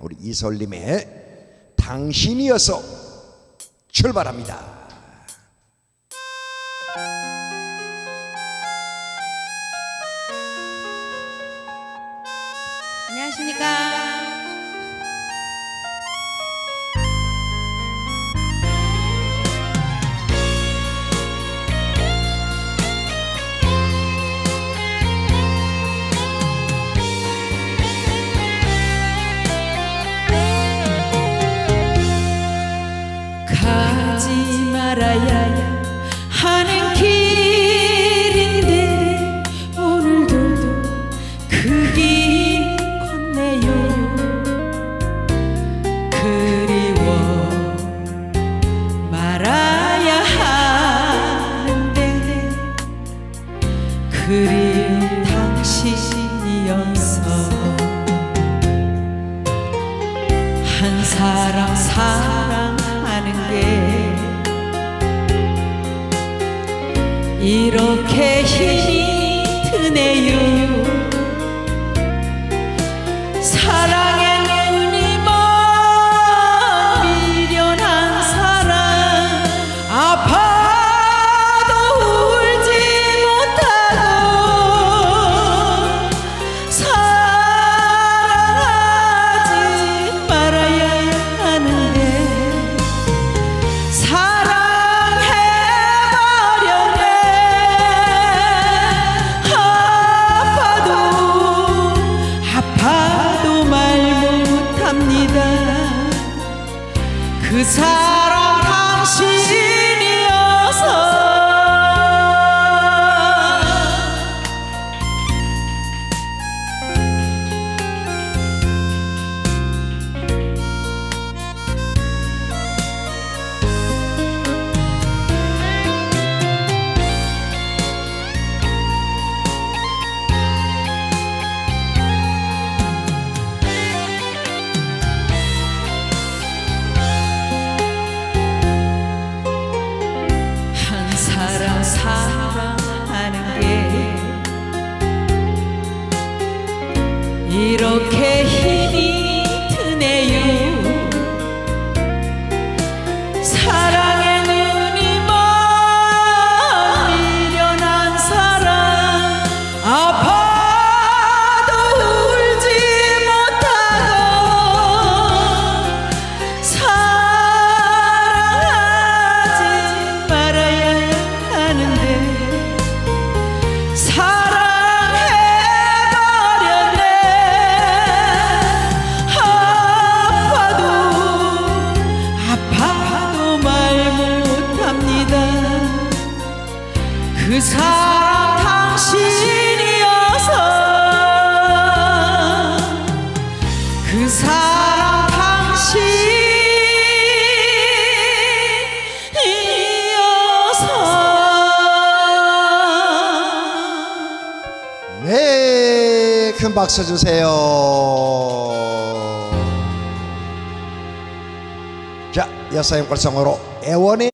우리 이설님의 당신이어서 출발합니다. 안녕하십니까. 가지 말아야 하는 길인데 오늘도 그길 걷네요. 그리워 말아야 하는데 그리운 당신이어서 한 사람 사랑 하는 게 이렇게 힘이 드네요 그 사람 당신 사랑하는 게. 이렇게 힘 사람 당신이어서 그 사람 당신이어서 네, 큰 박수 주세요. 자, 여사님 걸성으로 애원의